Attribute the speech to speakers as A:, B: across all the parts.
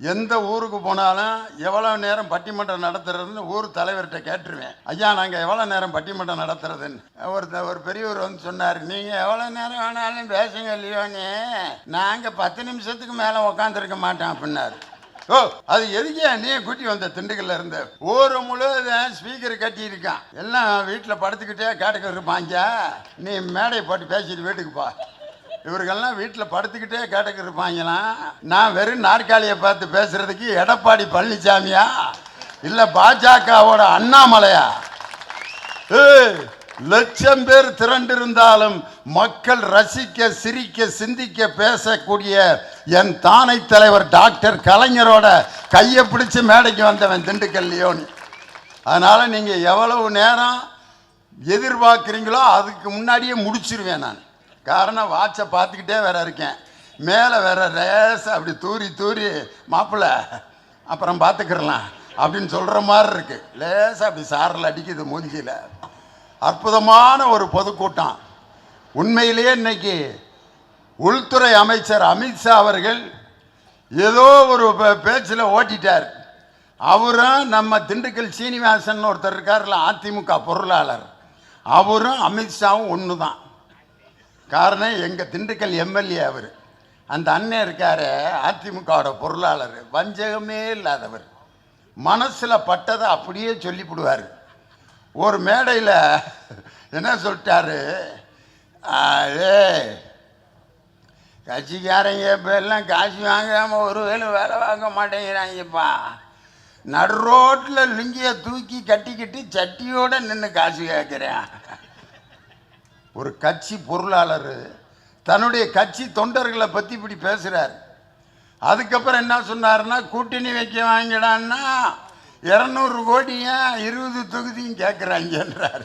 A: எந்த ஊருக்கு போனாலும் எவ்வளோ நேரம் பட்டிமன்றம் நடத்துறதுன்னு ஊர் தலைவர்கிட்ட கேட்டுருவேன். ஐயா நாங்கள் எவ்வளோ நேரம் பட்டிமன்றம் நடத்துறதுன்னு? ஒருத்த ஒரு பெரியவர் வந்து சொன்னார் நீங்கள் எவ்வளோ நேரம் வேணாலும் பேசுங்க இல்லையோன்னு நாங்கள் பத்து நிமிஷத்துக்கு மேலே உக்காந்துருக்க மாட்டோம் அப்படின்னாரு. ஓ அது எதுக்கே நீ கூட்டி வந்த திண்டுக்கல்ல இருந்து? ஊர் முழுவதும் ஸ்பீக்கர் கட்டியிருக்கான் எல்லாம் வீட்டில் படுத்துக்கிட்டே கேட்டுக்கிட்டு இருப்பாங்க நீ மேடையை போட்டு பேசிட்டு வீட்டுக்கு போ. இவர்கள்லாம் வீட்டில் படுத்துக்கிட்டே கேட்டுக்கு இருப்பாங்களாம் நான் வெறும் நாற்காலியை பார்த்து பேசுறதுக்கு எடப்பாடி பழனிசாமியா? இல்லை பாஜகவோட அண்ணாமலையா? லட்சம் பேர் திரண்டிருந்தாலும் மக்கள் ரசிக்க சிரிக்க சிந்திக்க பேசக்கூடிய என் தானை தலைவர் டாக்டர் கலைஞரோட கையை பிடிச்சி மேடைக்கு வந்தவன் திண்டுக்கல் லியோனி. அதனால் நீங்கள் எவ்வளவு நேரம் எதிர்பார்க்குறீங்களோ அதுக்கு முன்னாடியே முடிச்சிருவேன் நான். காரணம் வாட்சை பார்த்துக்கிட்டே வேற இருக்கேன். மேலே வேற ரேஸ் அப்படி தூரி தூரி மாப்பிள்ளை அப்புறம் பார்த்துக்கிறலாம் அப்படின்னு சொல்கிற மாதிரி இருக்கு. லேசாக அப்படி சாரில் அடிக்குது மூஞ்சியில். அற்புதமான ஒரு பொதுக்கூட்டம். உண்மையிலேயே இன்னைக்கு உள்துறை அமைச்சர் அமித்ஷா அவர்கள் ஏதோ ஒரு பேச்சில் ஓட்டிட்டார். அவரும் நம்ம திண்டுக்கல் சீனிவாசன் ஒருத்தர் இருக்கார்ல அதிமுக பொருளாளர். அவரும் அமித்ஷாவும் ஒன்று தான் காரணம் எங்கள் திண்டுக்கல் எம்எல்ஏ அவர். அந்த அண்ணன் இருக்கார் அதிமுகவோட பொருளாளர். வஞ்சகமே இல்லாதவர். மனசில் பட்டதை அப்படியே சொல்லிவிடுவார். ஒரு மேடையில் என்ன சொல்லிட்டாரு? ஏ கட்சிக்காரங்க இப்போ எல்லாம் காசு வாங்காமல் ஒரு வேலை வேலை வாங்க மாட்டேங்கிறாங்கப்பா. நடு ரோட்டில் லுங்கியை தூக்கி கட்டிக்கிட்டு சட்டியோடு நின்று காசு கேட்குறேன் ஒரு கட்சி பொருளாளர் தன்னுடைய கட்சி தொண்டர்களை பற்றி இப்படி பேசுகிறார் அதுக்கப்புறம் என்ன சொன்னாருன்னா கூட்டணி வைக்க வாங்கிடான்னா இரநூறு கோடியும் இருபது தொகுதியும் கேட்குறாங்கன்றார்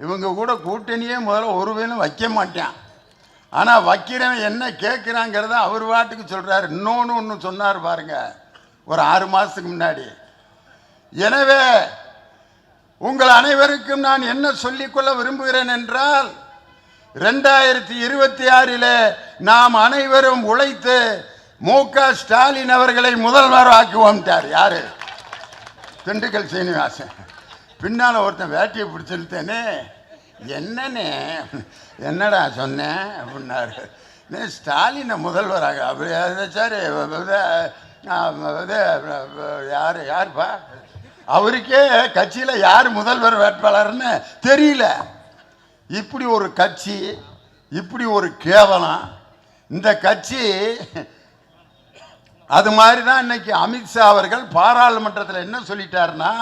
A: இவங்க கூட கூட்டணியே முதல்ல ஒரு வேலும் வைக்க மாட்டான். ஆனால் வைக்கிறவன் என்ன கேட்குறாங்கிறத அவர் வாட்டுக்கு சொல்கிறார் இன்னொன்று ஒன்று சொன்னார் பாருங்கள் ஒரு ஆறு மாதத்துக்கு முன்னாடி. எனவே உங்கள் அனைவருக்கும் நான் என்ன சொல்லிக்கொள்ள விரும்புகிறேன் என்றால் ரெண்டாயிரத்தி இருபத்தி ஆறில் நாம் அனைவரும் உழைத்து மு க ஸ்டாலின் அவர்களை முதல்வர் ஆக்குவோம்ட்டார் யாரு? திண்டுக்கல் சீனிவாசன். பின்னால் ஒருத்தன் வேட்டியை பிடிச்சிருத்தேனே என்னண்ணே? என்னடா சொன்னேன் அப்படின்னாரு. "நே, ஸ்டாலினை முதல்வராக அப்படி அது சார் யார்? யாருப்பா? அவருக்கே கட்சியில் யார் முதல்வர் வேட்பாளர்னு தெரியல. இப்படி ஒரு கட்சி இப்படி ஒரு கேவலம் இந்த கட்சி அது மாதிரி தான் இன்னைக்கு அமித்ஷா அவர்கள் பாராளுமன்றத்தில் என்ன சொல்லிட்டாருன்னா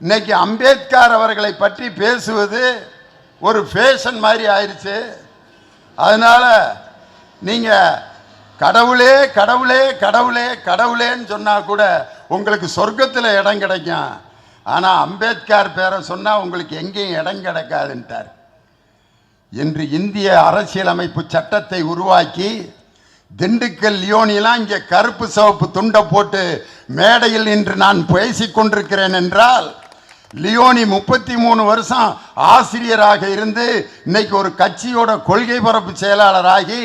A: இன்னைக்கு அம்பேத்கர் அவர்களை பற்றி பேசுவது ஒரு ஃபேஷன் மாதிரி ஆயிடுச்சு அதனால் நீங்கள் கடவுளே கடவுளே கடவுளே கடவுளேன்னு சொன்னால் கூட உங்களுக்கு சொர்க்கத்தில் இடம் கிடைக்கும். ஆனால் அம்பேத்கர் பேரை சொன்னால் உங்களுக்கு எங்கேயும் இடம் கிடைக்காதுன்ட்டார். இன்று இந்திய அரசியலமைப்பு சட்டத்தை உருவாக்கி திண்டுக்கல் லியோனிலாம் இங்கே கருப்பு சிவப்பு துண்டை போட்டு மேடையில் இன்று நான் பேசிக் கொண்டிருக்கிறேன் என்றால் லியோனி முப்பத்தி மூணு வருஷம் ஆசிரியராக இருந்து இன்னைக்கு ஒரு கட்சியோட கொள்கை பரப்பு செயலாளராகி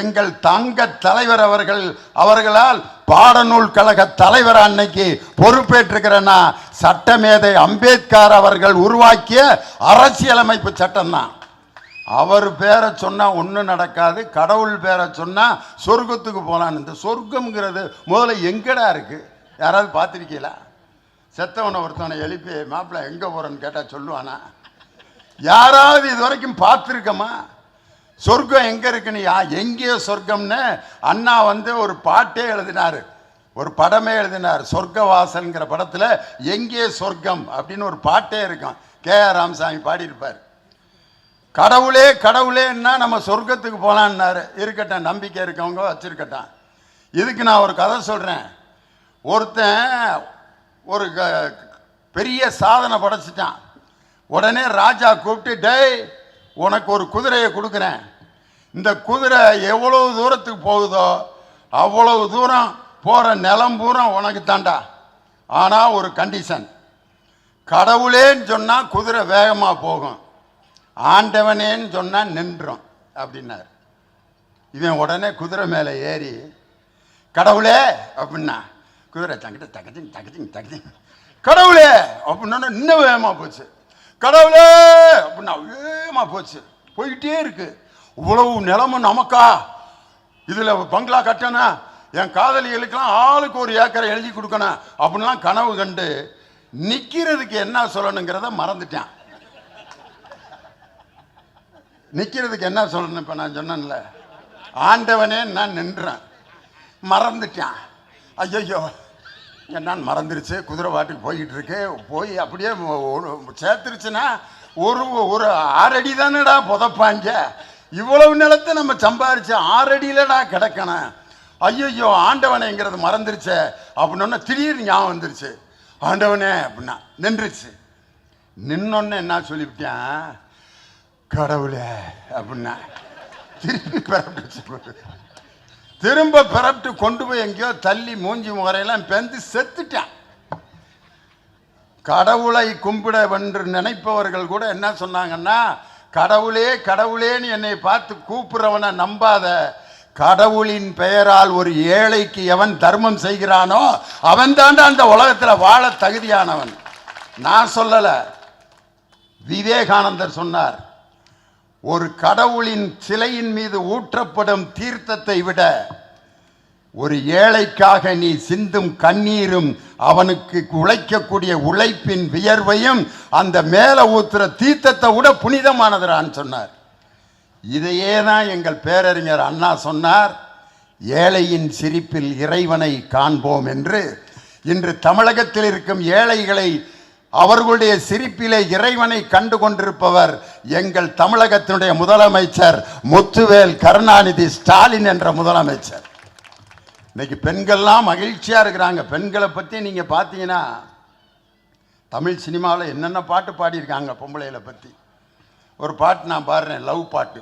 A: எங்கள் தங்க தலைவர் அவர்கள் அவர்களால் பாடநூல் கழக தலைவர் அன்னைக்கு பொறுப்பேற்றிருக்கிறேன்னா சட்டமேதை அம்பேத்கர் அவர்கள் உருவாக்கிய அரசியலமைப்பு சட்டம்தான். அவர் பேரை சொன்னால் ஒன்றும் நடக்காது கடவுள் பேரை சொன்னால் சொர்க்கத்துக்கு போகலான்னு இந்த சொர்க்கம்ங்கிறது முதல்ல எங்கடா இருக்குது யாராவது பார்த்துருக்கீங்களா? செத்தவனை ஒருத்தவனை எழுப்பி மாப்பிள்ளை எங்கே போகிறேன்னு கேட்டால் சொல்லுவானா? யாராவது இது வரைக்கும் பார்த்துருக்கமா? சொர்க்கம் எங்கே இருக்குன்னு? யா எங்கேயோ சொர்க்கம்னு அண்ணா வந்து ஒரு பாட்டே எழுதினார். ஒரு படமே எழுதினார். சொர்க்கவாசல்ங்கிற படத்தில் எங்கே சொர்க்கம்? அப்படின்னு ஒரு பாட்டே இருக்கும். கே ஆர் ராமசாமி பாடியிருப்பார். கடவுளே கடவுளேன்னா நம்ம சொர்க்கத்துக்கு போகலான்னாரு இருக்கட்டும் நம்பிக்கை இருக்கவங்க வச்சுருக்கட்டான் இதுக்கு நான் ஒரு கதை சொல்கிறேன் ஒருத்தன் ஒரு க- பெரிய சாதனை படைச்சிட்டான். உடனே ராஜா கூப்பிட்டு டேய் உனக்கு ஒரு குதிரையை கொடுக்குறேன். இந்த குதிரை எவ்வளவு தூரத்துக்கு போகுதோ அவ்வளவு தூரம் போகிற நிலம் பூரா உனக்கு தாண்டா ஆனால் ஒரு கண்டிஷன் கடவுளேன்னு சொன்னால் குதிரை வேகமாக போகும். ஆண்டவனேன்னு சொன்னால் நின்றோம் அப்படின்னார். இவன் உடனே குதிரை மேலே ஏறி கடவுளே அப்படின்னா குதிரை தங்கிட்ட தகதிங் தகதிங் தகதிங் கடவுளே! அப்படின்னா இன்னும் வேகமாக போச்சு. கடவுளே! அப்படின்னா வேகமாக போச்சு. போயிட்டே இருக்கு. இவ்வளவு நிலமும் நமக்கா? இதில் பங்களா கட்டணும். என் காதலிகளுக்கெல்லாம் ஆளுக்கு ஒரு ஏக்கரை எழுதி கொடுக்கணும். அப்படின்லாம் கனவு கண்டு நிற்கிறதுக்கு என்ன சொல்லணுங்கிறத மறந்துட்டேன். நிற்கிறதுக்கு என்ன சொல்லணும் இப்போ நான் சொன்னேன்ல? ஆண்டவனே நான் நின்றேன். மறந்துட்டேன். ஐயோ என்னான்னு மறந்துருச்சு. குதிரை வாட்டுக்கு போய்கிட்டு இருக்கு. போய் அப்படியே சேர்த்துருச்சுன்னா ஒரு ஒரு ஆறடி தானடா புதைப்பாங்க. இவ்வளவு நிலத்தை நம்ம சம்பாரிச்சு ஆறடியிலடா கிடக்கணும். ஐயோ ஆண்டவனேங்கிறது மறந்துருச்சே. அப்படின்னு திடீர்னு ஞாபகம் வந்துருச்சு. ஆண்டவனே அப்படின்னா நின்றுச்சு. நின்னொன்னு என்ன சொல்லிவிட்டேன்? கடவுளே அப்படின்னா திருப்பி பிறப்பிச்சு திரும்ப பிறப்பிட்டு கொண்டு போய் எங்கேயோ தள்ளி மூஞ்சி முறையெல்லாம் பெந்து செத்துட்டான். கடவுளை கும்பிட வென்று நினைப்பவர்கள் கூட என்ன சொன்னாங்கன்னா கடவுளே கடவுளேன்னு என்னை பார்த்து கூப்பிட்றவனை நம்பாத கடவுளின் பெயரால் ஒரு ஏழைக்கு எவன் தர்மம் செய்கிறானோ அவன் தாண்டா அந்த உலகத்தில் வாழ தகுதியானவன். நான் சொல்லலை. விவேகானந்தர் சொன்னார் ஒரு கடவுளின் சிலையின் மீது ஊற்றப்படும் தீர்த்தத்தை விட ஒரு ஏழைக்காக நீ சிந்தும் கண்ணீரும் அவனுக்கு உழைக்கக்கூடிய உழைப்பின் வியர்வையும் அந்த மேலே ஊத்துற தீர்த்தத்தை விட புனிதமானதுரான்னு சொன்னார். இதையே தான் எங்கள் பேரறிஞர் அண்ணா சொன்னார். ஏழையின் சிரிப்பில் இறைவனை காண்போம் என்று. இன்று தமிழகத்தில் இருக்கும் ஏழைகளை அவர்களுடைய சிரிப்பிலே இறைவனை கண்டு கொண்டிருப்பவர் எங்கள் தமிழகத்தினுடைய முதலமைச்சர் முத்துவேல் கருணாநிதி ஸ்டாலின் என்ற முதலமைச்சர். இன்னைக்கு பெண்கள்லாம் மகிழ்ச்சியா இருக்கிறாங்க. பெண்களை பத்தி நீங்க பார்த்தீங்கன்னா தமிழ் சினிமாவில் என்னென்ன பாட்டு பாடியிருக்காங்க பொம்பளைகளை பத்தி. ஒரு பாட்டு நான் பாடுறேன் லவ் பாட்டு.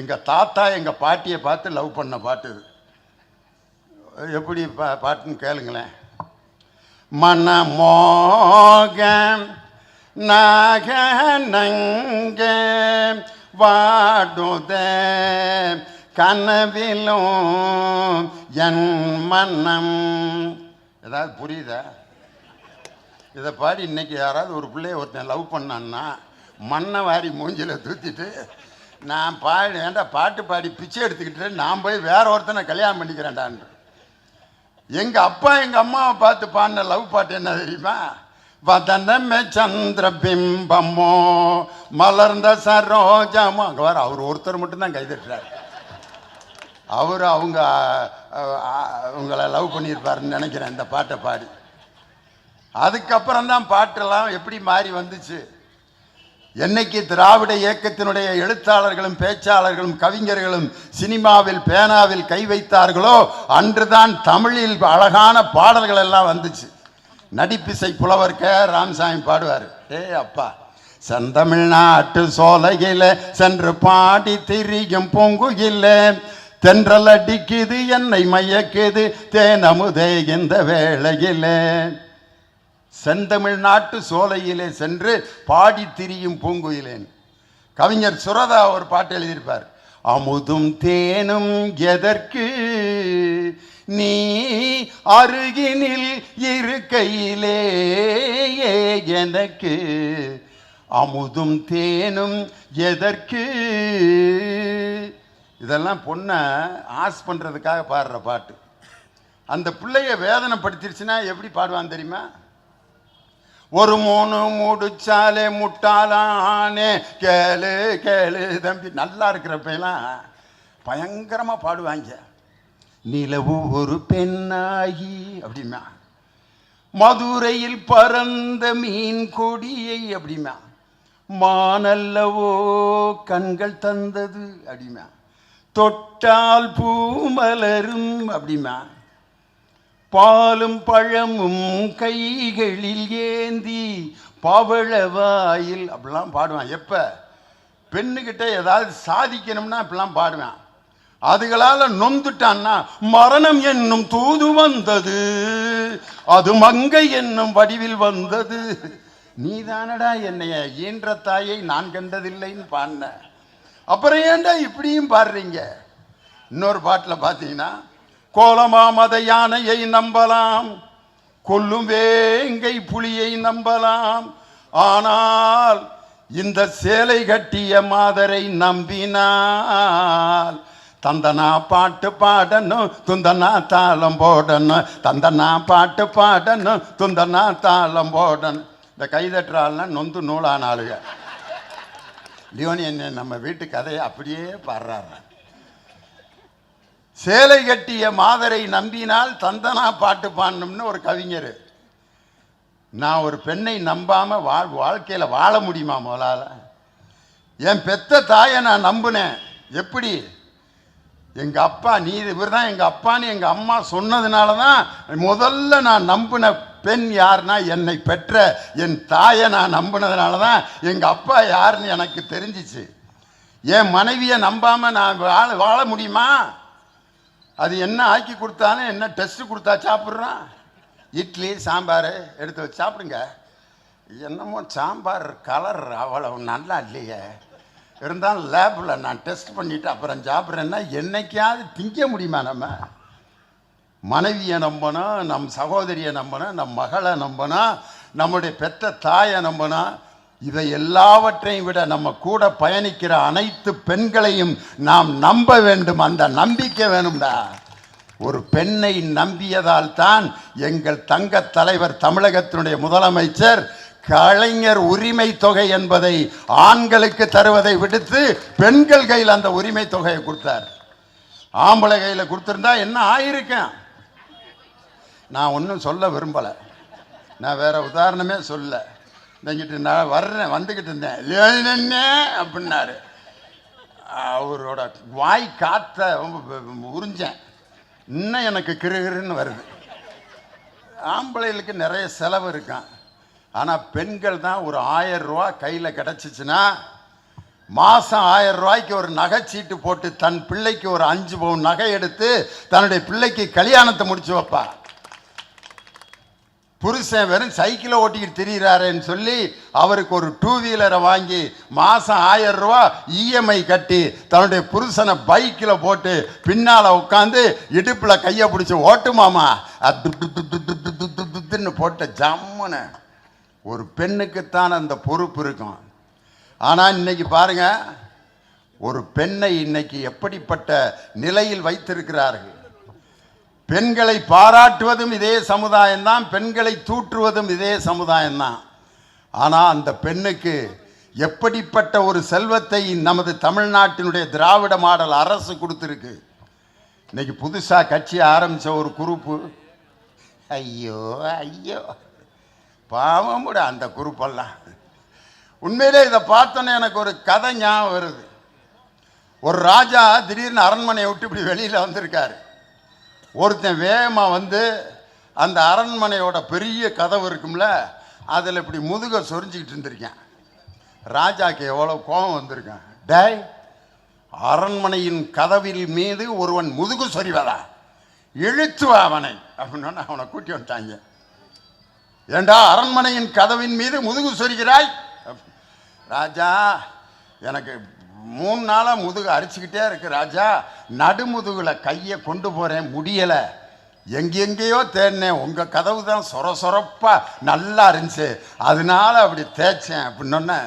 A: எங்க தாத்தா எங்க பாட்டியை பார்த்து லவ் பண்ண பாட்டு இது. எப்படி பா பாட்டுன்னு கேளுங்களேன். மனமோகம் நாகனங்க வாடுதே கனவிலும் என் மனம். ஏதாவது புரியுதா? இதை பாடி இன்னைக்கு யாராவது ஒரு பிள்ளைய ஒருத்தன் லவ் பண்ணான்னா மண்ணை வாரி மூஞ்சில் தூத்திட்டு நான் பாடி ஏன்டா பாட்டு பாடி பிச்சை எடுத்துக்கிட்டு நான் போய் வேற ஒருத்தனை கல்யாணம் பண்ணிக்கிறேன்டான்னு. எங்க அப்பா எங்க அம்மாவை பார்த்து பாடின லவ் பாட்டு என்ன தெரியுமா? வதனமே சந்திர பிம்பமோ மலர்ந்த சரோஜமோ. அங்க வர அவர் ஒருத்தர் மட்டும்தான் கைதட்டுறாரு அவர் அவங்க உங்களை லவ் பண்ணியிருப்பாருன்னு நினைக்கிறேன் இந்த பாட்டை பாடி. அதுக்கப்புறம் தான் பாட்டெல்லாம் எப்படி மாறி வந்துச்சு? என்னைக்கு திராவிட இயக்கத்தினுடைய எழுத்தாளர்களும் பேச்சாளர்களும் கவிஞர்களும் சினிமாவில் பேனாவில் கை வைத்தார்களோ அன்றுதான் தமிழில் அழகான பாடல்கள் எல்லாம் வந்துச்சு. நடிப்பிசை புலவர் கே. ராமசாமி பாடுவார். ஏ அப்பா செந்தமிழ்நாட்டு சோலையில சென்று பாடி திரியும் பொங்குகில்ல தென்றல் அடிக்குது என்னை மயக்குது தேனமுதே இந்த வேளையிலே. செந்தமிழ்நாட்டு சோலையிலே சென்று பாடி திரியும் பூங்குயிலேன். கவிஞர் சுரதா ஒரு பாட்டு எழுதியிருப்பார். அமுதும் தேனும் எதற்கு? நீ அருகினில் இருக்கையிலே எனக்கு? அமுதும் தேனும் எதற்கு? இதெல்லாம் பொண்ணை ஆஸ் பண்ணுறதுக்காக பாடுற பாட்டு. அந்த பிள்ளைய வேதனைப்படுத்திருச்சுன்னா எப்படி பாடுவான் தெரியுமா? ஒரு மூணு முடிச்சாலே முட்டாளானே. கேளு கேளு தம்பி. நல்லா இருக்கிறப்பெல்லாம் பயங்கரமாக பாடுவாங்க. நிலவு ஒரு பெண்ணாகி அப்படிமா. மதுரையில் பறந்த மீன் கொடியை அப்படிமா. மானல்லவோ கண்கள் தந்தது அப்படிமா. தொட்டால் பூமலரும் அப்படிமா. பாலும் பழமும் கைகளில் ஏந்தி பவளவாயில் அப்படிலாம் பாடுவான். எப்போ? பெண்ணுக்கிட்ட ஏதாவது சாதிக்கணும்னா இப்படிலாம் பாடுவேன். அதுகளால் நொந்துட்டான்னா மரணம் என்னும் தூது வந்தது. அது மங்கை என்னும் வடிவில் வந்தது. நீதானடா என்னைய ஈன்ற தாயை நான் கண்டதில்லைன்னு பாடின. அப்புறம் ஏன்டா இப்படியும் பாடுறீங்க? இன்னொரு பாட்டில் பார்த்தீங்கன்னா கோலமாமத யானையை நம்பலாம். கொல்லும் வேங்கை புலியை நம்பலாம். ஆனால் இந்த சேலை கட்டிய மாதரை நம்பினால் தந்தனா பாட்டு பாடணும் துந்தனா தாளம் போடணும். தந்தனா பாட்டு பாடணும் துந்தனா தாளம் போடணும். இந்த கைதட்டுறாள்லாம் நொந்து நூலான ஆளுங்க லியோனி என்ன நம்ம வீட்டு கதையை அப்படியே பாடுறாரு சேலை கட்டிய மாதரை நம்பினால் தந்தனா பாட்டு பாடணும்னு ஒரு கவிஞர். நான் ஒரு பெண்ணை நம்பாமல் வாழ் வாழ்க்கையில் வாழ முடியுமா முதலால் என் பெத்த தாயை நான் நம்பினேன். எப்படி? எங்கள் அப்பா நீ இவர் தான் எங்கள் அப்பான்னு எங்கள் அம்மா சொன்னதுனால தான் முதல்ல நான் நம்பின பெண் யாருன்னா என்னை பெற்ற என் தாயை நான் நம்பினதுனால தான் எங்கள் அப்பா யாருன்னு எனக்கு தெரிஞ்சிச்சு. என் மனைவியை நம்பாமல் நான் வாழ வாழ முடியுமா? அது என்ன ஆக்கி கொடுத்தாலும் என்ன டெஸ்ட் கொடுத்தா சாப்பிட்றான்? இட்லி சாம்பார் எடுத்து வச்சு சாப்பிடுங்க. என்னமோ சாம்பார் கலர் அவ்வளவு நல்லா இல்லையே. இருந்தாலும் லேபில் நான் டெஸ்ட் பண்ணிவிட்டு அப்புறம் சாப்பிட்றேன்னா என்னைக்காவது திங்க முடியுமா நம்ம? மனைவியை நம்பணும் நம் சகோதரியை நம்பணும் நம் மகளை நம்பணும் நம்முடைய பெற்ற தாயை நம்பணும். இதை எல்லாவற்றையும் விட நம்ம கூட பயணிக்கிற அனைத்து பெண்களையும் நாம் நம்ப வேண்டும். அந்த நம்பிக்கை வேணும்டா. ஒரு பெண்ணை நம்பியதால் தான் எங்கள் தங்க தலைவர் தமிழகத்தினுடைய முதலமைச்சர் கலைஞர் உரிமை தொகை என்பதை ஆண்களுக்கு தருவதை விடுத்து பெண்கள் கையில் அந்த உரிமை தொகையை கொடுத்தார். ஆம்பளை கையில் கொடுத்துருந்தா என்ன ஆயிருக்கேன் நான் ஒன்றும் சொல்ல விரும்பலை. நான் வேற உதாரணமே சொல்லலை தங்கிட்டு நான் வர்றேன் வந்துக்கிட்டு இருந்தேன். "லேனண்ணே" அப்படின்னாரு. அவரோட வாய் காத்த உறிஞ்சேன். இன்னும் எனக்கு கிருகிருன்னு வருது. ஆம்பளைகளுக்கு நிறைய செலவு இருக்கான். ஆனால் பெண்கள் தான் ஒரு ஆயிரம் ரூபா கையில் கிடச்சிச்சின்னா மாதம் ஆயிரம் ரூபாய்க்கு ஒரு நகைச்சீட்டு போட்டு தன் பிள்ளைக்கு ஒரு அஞ்சு பவுன் நகை எடுத்து தன்னுடைய பிள்ளைக்கு கல்யாணத்தை முடிச்சு வைப்பா புருஷன் வெறும் சைக்கிளை ஓட்டிக்கிட்டு திரிகிறாரேன்னு சொல்லி அவருக்கு ஒரு டூ வீலரை வாங்கி மாதம் ஆயிரம் ரூபா இஎம்ஐ கட்டி தன்னுடைய புருஷனை பைக்கில் போட்டு பின்னால் உட்காந்து இடுப்பில் கையை பிடிச்சி ஓட்டுமாமா அதுன்னு போட்ட ஜம்முன்னு ஒரு பெண்ணுக்குத்தான் அந்த பொறுப்பு இருக்கும். ஆனால் இன்னைக்கு பாருங்க ஒரு பெண்ணை இன்னைக்கு எப்படிப்பட்ட நிலையில் வைத்திருக்கிறார்கள்? பெண்களை பாராட்டுவதும் இதே சமுதாயம்தான் பெண்களை தூற்றுவதும் இதே சமுதாயம்தான். ஆனால் அந்த பெண்ணுக்கு எப்படிப்பட்ட ஒரு செல்வத்தை நமது தமிழ்நாட்டினுடைய திராவிட மாடல் அரசு கொடுத்துருக்கு? இன்னைக்கு புதுசாக கட்சி ஆரம்பித்த ஒரு குரூப்பு. ஐயோ ஐயோ. பாவம் கூட அந்த குரூப்பெல்லாம். உண்மையிலே இதை பார்த்தோன்னே எனக்கு ஒரு கதை ஞாபகம் வருது. ஒரு ராஜா திடீர்னு அரண்மனையை விட்டு இப்படி வெளியில் வந்திருக்காரு. ஒருத்தன் வேகமாக வந்து அந்த அரண்மனையோட பெரிய கதவு இருக்கும்ல அதில் இப்படி முதுக சொரிஞ்சிக்கிட்டு இருந்திருக்கேன். ராஜாக்கு எவ்வளோ கோபம் வந்திருக்கேன். டேய் அரண்மனையின் கதவில் மீது ஒருவன் முதுகு சொறிவதா இழுத்துவா அவனை அப்படின்னு அவனை கூட்டி வந்துட்டாங்க. ஏண்டா அரண்மனையின் கதவின் மீது முதுகு சொரிகிறாய்? ராஜா எனக்கு மூணு நாளாக முதுகு அரிச்சுக்கிட்டே இருக்கு ராஜா. நடுமுதுகில் கையை கொண்டு போகிறேன் முடியலை. எங்கெங்கேயோ தேடினேன். உங்கள் கதவு தான் சொர சொரப்பாக நல்லா இருந்துச்சு. அதனால அப்படி தேய்ச்சேன் அப்படின்னொன்னே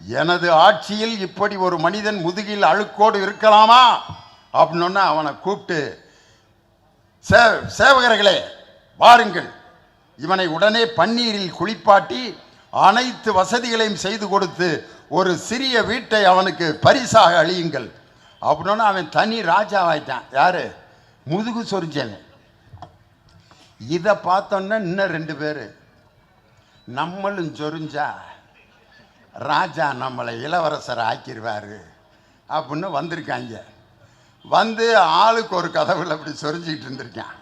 A: எனது ஆட்சியில் இப்படி ஒரு மனிதன் முதுகில் அழுக்கோடு இருக்கலாமா? அப்படின்னொன்னே அவனை கூப்பிட்டு சே சேவகர்களே வாருங்கள். இவனை உடனே பன்னீரில் குளிப்பாட்டி அனைத்து வசதிகளையும் செய்து கொடுத்து ஒரு சிறிய வீட்டை அவனுக்கு பரிசாக அழியுங்கள். அப்படின்னா அவன் தனி ராஜாவாயிட்டான். யாரு? முதுகு சொரிஞ்சவன். இதை பார்த்தோன்னா இன்னும் ரெண்டு பேர். நம்மளும் சொரிஞ்சா ராஜா நம்மளை இளவரசர் ஆக்கிடுவாரு அப்படின்னு வந்திருக்காங்க. வந்து ஆளுக்கு ஒரு கதவுல அப்படி சொரிஞ்சிக்கிட்டு இருந்திருக்கான்.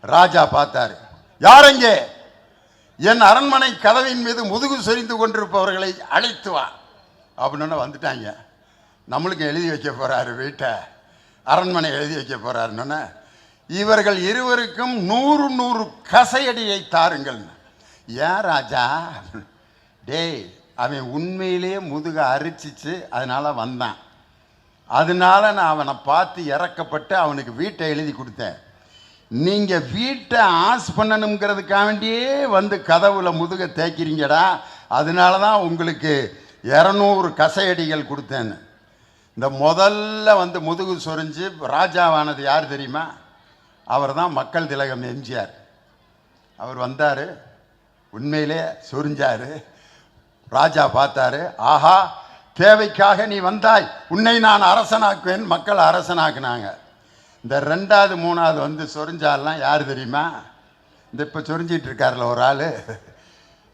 A: ராஜா பார்த்தாரு. யாரெங்கே என் அரண்மனை கதவின் மீது முதுகு சொரிந்து கொண்டிருப்பவர்களை அழைத்து வா. அப்படின்னு வந்துட்டாங்க. நம்மளுக்கு எழுதி வைக்க போகிறாரு வீட்டை. அரண்மனை எழுதி வைக்க போகிறாருன்னு இவர்கள் இருவருக்கும் நூறு நூறு கசையடியை தாருங்கள். ஏன் ராஜா? டேய் அவன் உண்மையிலேயே முதுக அரிச்சிச்சு அதனால் வந்தான். அதனால நான் அவனை பார்த்து இறக்கப்பட்டு அவனுக்கு வீட்டை எழுதி கொடுத்தேன். நீங்கள் வீட்டை ஆஸ் பண்ணணுங்கிறதுக்காண்டியே வந்து கதவுல முதுக தேய்க்கிறீங்கடா. அதனால தான் உங்களுக்கு இரநூறு கசையடிகள் கொடுத்தேன்னு. இந்த முதல்ல வந்து முதுகு சொரிஞ்சு ராஜாவானது யார் தெரியுமா? அவர் தான் மக்கள் திலகம் எம்ஜிஆர். அவர் வந்தார் உண்மையிலே சொரிஞ்சார் ராஜா பார்த்தாரு ஆஹா தேவைக்காக நீ வந்தாய் உன்னை நான் அரசனாக்குவேன் மக்கள் அரசனாக்குனாங்க. இந்த ரெண்டாவது மூணாவது வந்து சொரிஞ்சாலாம் யார் தெரியுமா? இந்த இப்போ சொரிஞ்சிட்டு இருக்கார்ல ஒரு ஆள்.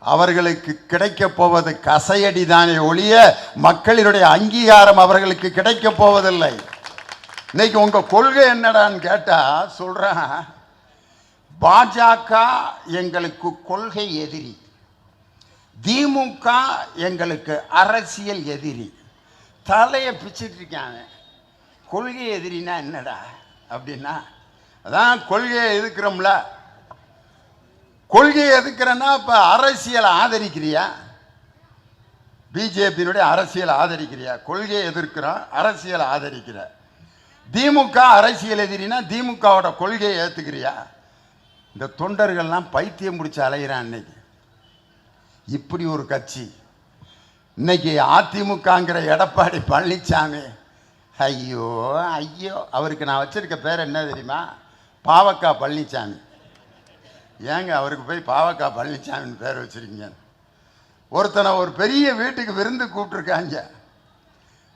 A: அவர்களுக்கு கிடைக்கப் போவது கசையடி தானே ஒழிய மக்களினுடைய அங்கீகாரம் அவர்களுக்கு கிடைக்கப் போவதில்லை. இன்னைக்கு உங்க கொள்கை என்னடான்னு கேட்டா சொல்றேன். பாஜக எங்களுக்கு கொள்கை எதிரி. திமுக எங்களுக்கு அரசியல் எதிரி. தலையை பிச்சிட்டு இருக்காங்க. கொள்கை எதிரினா என்னடா? அப்படின்னா அதான் கொள்கையை எதிர்க்கிறோம்ல. கொள்கையை எதுக்குறேன்னா இப்போ அரசியலை ஆதரிக்கிறியா? பிஜேபியினுடைய அரசியல் ஆதரிக்கிறியா? கொள்கையை எதிர்க்கிறோம் அரசியலை ஆதரிக்கிற. திமுக அரசியல் எதிரினா திமுகவோட கொள்கையை ஏற்றுக்கிறியா இந்த தொண்டர்கள்லாம் பைத்தியம் பிடிச்சி அலைகிறான் இன்னைக்கு. இப்படி ஒரு கட்சி. இன்னைக்கு அதிமுகங்கிற எடப்பாடி பழனிசாமி ஐயோ ஐயோ. அவருக்கு நான் வச்சிருக்க பேர் என்ன தெரியுமா? பாவக்கா பழனிசாமி ஏங்க அவருக்கு போய் பாவக்கா பழனிசாமின்னு பேர் வச்சுருக்கீங்க. ஒருத்தனை ஒரு பெரிய வீட்டுக்கு விருந்து கூப்பிட்ருக்காங்க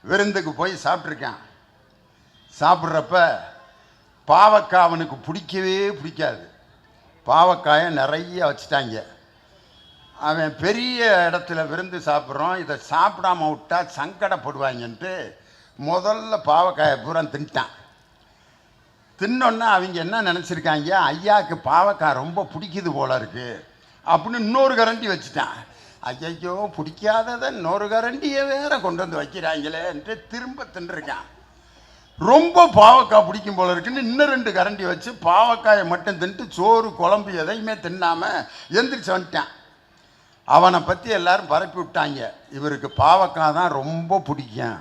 A: விருந்துக்கு போய் சாப்பிட்ருக்கான் சாப்பிட்றப்ப பாவக்காய் அவனுக்கு பிடிக்கவே பிடிக்காது. பாவக்காயை நிறைய வச்சுட்டாங்க. அவன் பெரிய இடத்துல விருந்து சாப்பிட்றோம். இதை சாப்பிடாம விட்டா சங்கடப்படுவாங்கன்ட்டு முதல்ல பாவக்காயை பூரா தின்ட்டான். தின்னொன்னே அவங்க என்ன நினச்சிருக்காங்க? ஐயாவுக்கு பாவக்காய் ரொம்ப பிடிக்குது போல இருக்குது அப்படின்னு இன்னொரு கரண்டி வச்சுட்டான். ஐயையோ பிடிக்காததை இன்னொரு கரண்டியை வேற கொண்டு வந்து வைக்கிறாங்களேன்ட்டு திரும்ப தின்றுருக்கான். ரொம்ப பாவக்காய் பிடிக்கும் போல இருக்குன்னு இன்னும் ரெண்டு கரண்டி வச்சு பாவக்காயை மட்டும் தின்ட்டு சோறு குழம்பு எதையுமே தின்னாமல் எந்திரிச்சு வந்துட்டான். அவனை பற்றி எல்லாரும் பரப்பி விட்டாங்க. இவருக்கு பாவக்காய் தான் ரொம்ப பிடிக்கும்.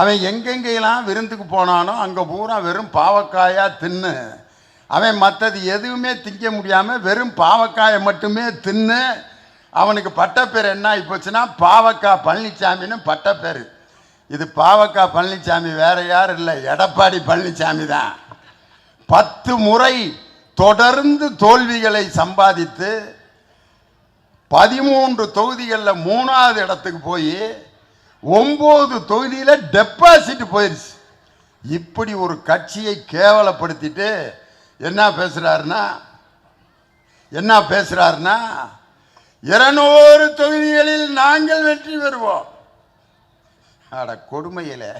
A: அவன் எங்கெங்கெல்லாம் விருந்துக்கு போனானோ அங்கே பூரா வெறும் பாவக்காயாக தின்னு. அவன் மற்றது எதுவுமே திங்க முடியாமல் வெறும் பாவக்காயை மட்டுமே தின்னு. அவனுக்கு பட்டப்பேர் என்ன ஆகி போச்சுன்னா பாவக்காய் பழனிசாமின்னு பட்டப்பேர். இது பாவக்காய் பழனிசாமி வேற யாரும் இல்லை எடப்பாடி பழனிசாமி தான். பத்து முறை தொடர்ந்து தோல்விகளை சம்பாதித்து பதிமூன்று தொகுதிகளில் மூணாவது இடத்துக்கு போய் ஒம்பது தொகுதியில் டெபாசிட் போயிடுச்சு இப்படி ஒரு கட்சியை கேவலப்படுத்திட்டு என்ன பேசுகிறாருன்னா என்ன பேசுகிறாருன்னா இருநூறு தொகுதிகளில் நாங்கள் வெற்றி பெறுவோம். அட கொடுமையில்.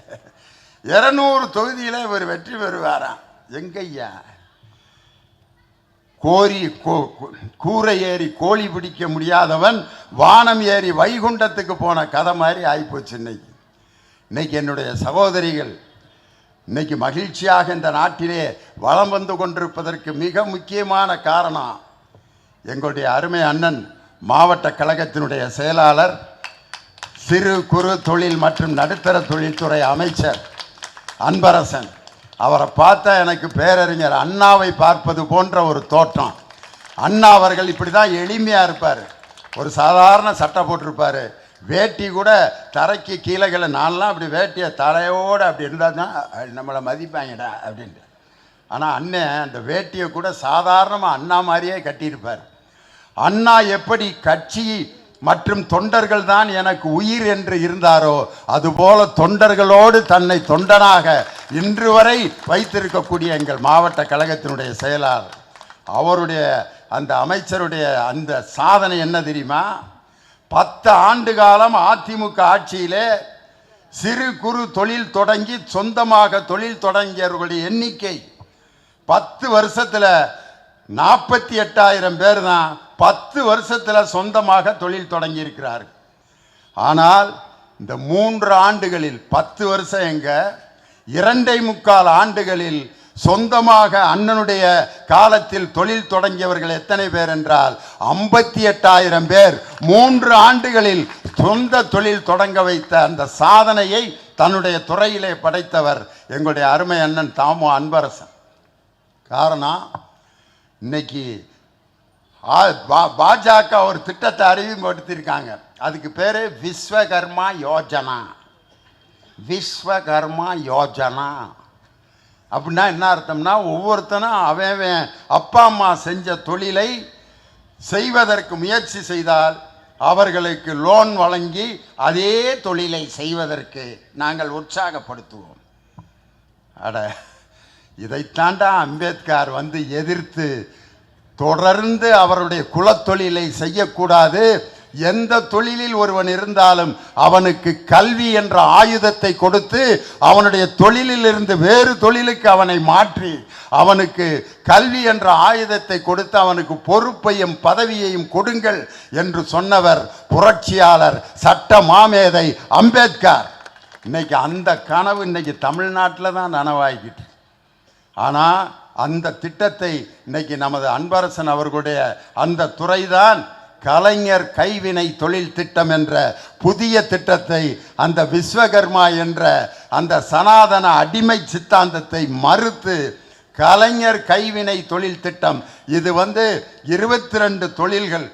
A: இருநூறு தொகுதியில் இவர் வெற்றி பெறுவாராம். எங்கய்யா? கோரி கோ- கூரை ஏறி கோழி பிடிக்க முடியாதவன் வானம் ஏறி வைகுண்டத்துக்கு போன கதை மாதிரி ஆகிப்போச்சு இன்னைக்கு. இன்னைக்கு என்னுடைய சகோதரிகள் இன்னைக்கு மகிழ்ச்சியாக இந்த நாட்டிலே வளம் வந்து கொண்டிருப்பதற்கு மிக முக்கியமான காரணம் எங்களுடைய அருமை அண்ணன் மாவட்ட கழகத்தினுடைய செயலாளர் சிறு குறு தொழில் மற்றும் நடுத்தர தொழில்துறை அமைச்சர் அன்பரசன். அவரை பார்த்தா எனக்கு பேரறிஞர் அண்ணாவை பார்ப்பது போன்ற ஒரு தோற்றம். அண்ணா அவர்கள் இப்படி தான் எளிமையாக இருப்பார். ஒரு சாதாரண சட்டை போட்டிருப்பார். வேட்டி கூட தரைக்கு கீழே நான்லாம் அப்படி வேட்டியை தலையோடு அப்படி இருந்தால் தான் நம்மளை மதிப்பாங்கடா அப்படின்ட்டு. ஆனால் அண்ணன் அந்த வேட்டியை கூட சாதாரணமாக அண்ணா மாதிரியே கட்டியிருப்பார். அண்ணா எப்படி கட்சி மற்றும் தொண்டர்கள் தான் எனக்கு உயிர் என்று இருந்தாரோ அதுபோல தொண்டர்களோடு தன்னை தொண்டனாக இன்று வரை வைத்திருக்கக்கூடிய எங்கள் மாவட்ட கழகத்தினுடைய செயலாளர். அவருடைய அந்த அமைச்சருடைய அந்த சாதனை என்ன தெரியுமா? பத்து ஆண்டு காலம் அதிமுக ஆட்சியிலே சிறு குறு தொழில் தொடங்கி சொந்தமாக தொழில் தொடங்கியவர்களுடைய எண்ணிக்கை பத்து வருஷத்தில் நாற்பத்தி எட்டாயிரம் பேர் தான் பத்து வருஷத்தில் சொந்தமாக தொழில் தொடங்கி இருக்கிறார்கள் ஆனால் இந்த மூன்று ஆண்டுகளில் பத்து வருஷம் எங்க? இரண்டை முக்கால் ஆண்டுகளில் சொந்தமாக அண்ணனுடைய காலத்தில் தொழில் தொடங்கியவர்கள் எத்தனை பேர் என்றால் ஐம்பத்தி எட்டாயிரம் பேர் மூன்று ஆண்டுகளில் சொந்த தொழில் தொடங்க வைத்த அந்த சாதனையை தன்னுடைய துறையிலே படைத்தவர் எங்களுடைய அருமை அண்ணன் தாமோ அன்பரசன். காரணம் இன்னைக்கு பா- பாஜக ஒரு திட்டத்தை அறிமுகப்படுத்தியிருக்காங்க. அதுக்கு பேர் விஸ்வகர்மா யோஜனா. விஸ்வகர்மா யோஜனா. அப்படின்னா என்ன அர்த்தம்னா ஒவ்வொருத்தனும் அவன் அவன் அப்பா அம்மா செஞ்ச தொழிலை செய்வதற்கு முயற்சி செய்தால் அவர்களுக்கு லோன் வழங்கி அதே தொழிலை செய்வதற்கு நாங்கள் உற்சாகப்படுத்துவோம். அட இதைத்தாண்டா அம்பேத்கர் வந்து எதிர்த்து தொடர்ந்து அவருடைய குலத்தொழிலை செய்யக்கூடாது. எந்த தொழிலில் ஒருவன் இருந்தாலும் அவனுக்கு கல்வி என்ற ஆயுதத்தை கொடுத்து அவனுடைய தொழிலில் இருந்து வேறு தொழிலுக்கு அவனை மாற்றி அவனுக்கு கல்வி என்ற ஆயுதத்தை கொடுத்து அவனுக்கு பொறுப்பையும் பதவியையும் கொடுங்கள் என்று சொன்னவர் புரட்சியாளர் சட்ட மாமேதை அம்பேத்கர். இன்னைக்கு அந்த கனவு இன்னைக்கு தமிழ்நாட்டில் தான் நனவாகிக்கிட்டு ஆனால் அந்த திட்டத்தை இன்றைக்கி நமது அன்பரசன் அவர்களுடைய அந்த துறைதான் கலைஞர் கைவினை தொழில் திட்டம் என்ற புதிய திட்டத்தை அந்த விஸ்வகர்மா என்ற அந்த சனாதன அடிமை சித்தாந்தத்தை மறுத்து கலைஞர் கைவினை தொழில் திட்டம். இது வந்து இருபத்தி ரெண்டு தொழில்கள்.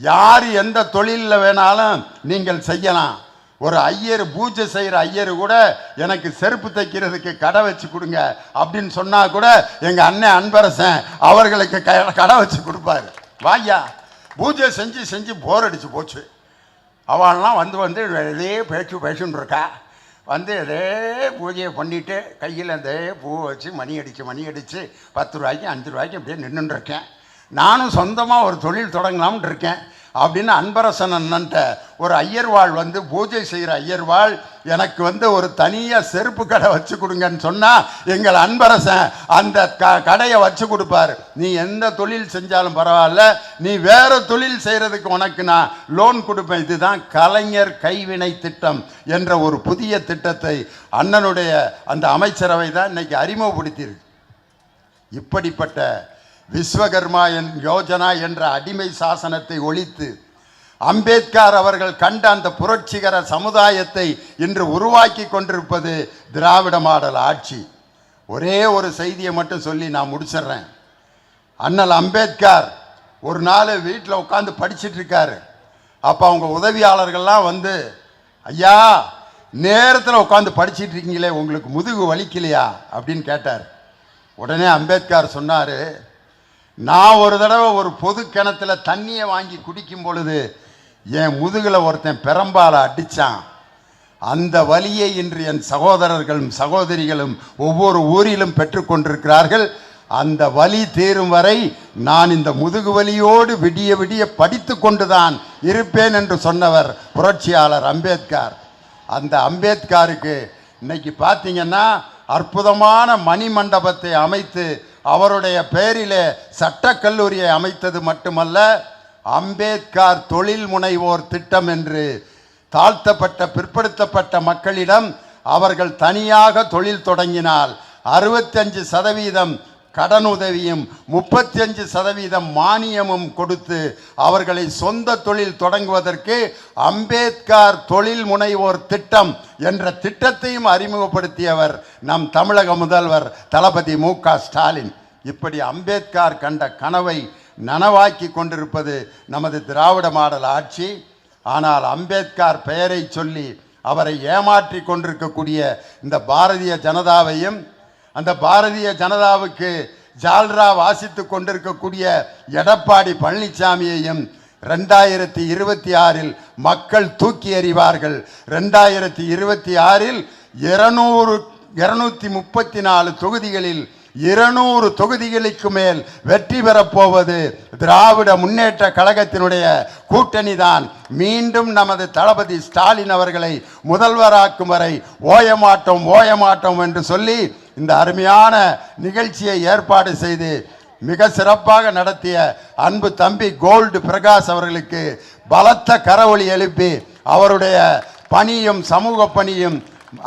A: யார் எந்த தொழிலில் வேணாலும் நீங்கள் செய்யலாம். ஒரு ஐயர் பூஜை செய்கிற ஐயர் கூட எனக்கு செருப்பு தைக்கிறதுக்கு கடை வச்சு கொடுங்க அப்படின்னு சொன்னால் கூட எங்கள் அண்ணன் அன்பரசன் அவர்களுக்கு க- கடை வச்சு கொடுப்பாரு. வாய்யா பூஜை செஞ்சு செஞ்சு போர் அடித்து போச்சு. அவள்லாம் வந்து வந்து இதே பேச்சு பேசுன்னு இருக்கா. வந்து இதே பூஜையை பண்ணிட்டு கையில் அந்த பூ வச்சு மணி அடித்து மணி அடித்து பத்து ரூபாய்க்கு அஞ்சு ரூபாய்க்கு அப்படியே நின்றுட்டு நானும் சொந்தமாக ஒரு தொழில் தொடங்கலாம்னு இருக்கேன். அப்படின்னு அன்பரசன் அண்ணன்ட்ட ஒரு ஐயர்வாள் வந்து பூஜை செய்கிற ஐயர்வாள் எனக்கு வந்து ஒரு தனியாக செருப்பு கடை வச்சு கொடுங்கன்னு சொன்னால் எங்கள் அன்பரசன் அந்த க கடையை வச்சு கொடுப்பாரு. நீ எந்த தொழில் செஞ்சாலும் பரவாயில்ல நீ வேறு தொழில் செய்கிறதுக்கு உனக்கு நான் லோன் கொடுப்பேன். இதுதான் கலைஞர் கைவினை திட்டம் என்ற ஒரு புதிய திட்டத்தை அண்ணனுடைய அந்த அமைச்சரவை தான் இன்னைக்கு அறிமுகப்படுத்தியிருக்கு. இப்படிப்பட்ட விஸ்வகர்மா என் யோஜனா என்ற அடிமை சாசனத்தை ஒழித்து அம்பேத்கர் அவர்கள் கண்ட அந்த புரட்சிகர சமுதாயத்தை இன்று உருவாக்கி கொண்டிருப்பது திராவிட மாடல் ஆட்சி. ஒரே ஒரு செய்தியை மட்டும் சொல்லி நான் முடிச்சிடுறேன். அண்ணல் அம்பேத்கர் ஒரு நாள் வீட்டில் உட்காந்து படிச்சிட்டு இருக்காரு. அப்போ அவங்க உதவியாளர்கள்லாம் வந்து ஐயா நேரத்தில் உட்காந்து படிச்சிட்டு இருக்கீங்களே உங்களுக்கு முதுகு வலிக்கலையா? அப்படின்னு கேட்டார். உடனே அம்பேத்கர் சொன்னார் நான் ஒரு தடவை ஒரு பொது கிணத்துல தண்ணியை வாங்கி குடிக்கும் பொழுது என் முதுகில் ஒருத்தன் பெரம்பால அடித்தான் அந்த வலியை இன்று என் சகோதரர்களும் சகோதரிகளும் ஒவ்வொரு ஊரிலும் பெற்றுக்கொண்டிருக்கிறார்கள் அந்த வலி தீரும் வரை நான் இந்த முதுகு வலியோடு விடிய விடிய படித்து கொண்டுதான் இருப்பேன் என்று சொன்னவர் புரட்சியாளர் அம்பேத்கர். அந்த அம்பேத்கருக்கு இன்னைக்கு பார்த்தீங்கன்னா அற்புதமான மணி மண்டபத்தை அமைத்து அவருடைய பெயரிலே சட்டக்கல்லூரியை அமைத்தது மட்டுமல்ல அம்பேத்கர் தொழில் முனைவோர் திட்டம் என்று தாழ்த்தப்பட்ட பிற்படுத்தப்பட்ட மக்களிடம் அவர்கள் தனியாக தொழில் தொடங்கினால் அறுபத்தஞ்சு சதவீதம் கடனுதவியும் முப்பத்தஞ்சு சதவீதம் மானியமும் கொடுத்து அவர்களை சொந்த தொழில் தொடங்குவதற்கு அம்பேத்கர் தொழில் முனைவோர் திட்டம் என்ற திட்டத்தையும் அறிமுகப்படுத்தியவர் நம் தமிழக முதல்வர் தளபதி மு ஸ்டாலின். இப்படி அம்பேத்கர் கண்ட கனவை நனவாக்கி கொண்டிருப்பது நமது திராவிட மாடல் ஆட்சி. ஆனால் அம்பேத்கர் பெயரை சொல்லி அவரை ஏமாற்றி கொண்டிருக்கக்கூடிய இந்த பாரதிய ஜனதாவையும் அந்த பாரதிய ஜனதாவுக்கு ஜால்ரா வாசித்து கொண்டிருக்கக்கூடிய எடப்பாடி பழனிசாமியையும் ரெண்டாயிரத்தி இருபத்தி ஆறில் மக்கள் தூக்கி எறிவார்கள். ரெண்டாயிரத்தி இருபத்தி ஆறில் இருநூறு இருநூத்தி முப்பத்தி நாலு தொகுதிகளில் இருநூறு தொகுதிகளுக்கு மேல் வெற்றி பெறப்போவது திராவிட முன்னேற்ற கழகத்தினுடைய கூட்டணி தான். மீண்டும் நமது தளபதி ஸ்டாலின் அவர்களை முதல்வராக்கும் வரை ஓயமாட்டோம் ஓயமாட்டோம் என்று சொல்லி இந்த அருமையான நிகழ்ச்சியை ஏற்பாடு செய்து மிக சிறப்பாக நடத்திய அன்பு தம்பி கோல்டு பிரகாஷ் அவர்களுக்கு பலத்த கரவொளி எழுப்பி அவருடைய பணியும் சமூக பணியும்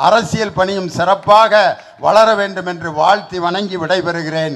A: அரசியல் பணியும் சிறப்பாக வளர வேண்டும் என்று வாழ்த்தி வணங்கி விடைபெறுகிறேன்.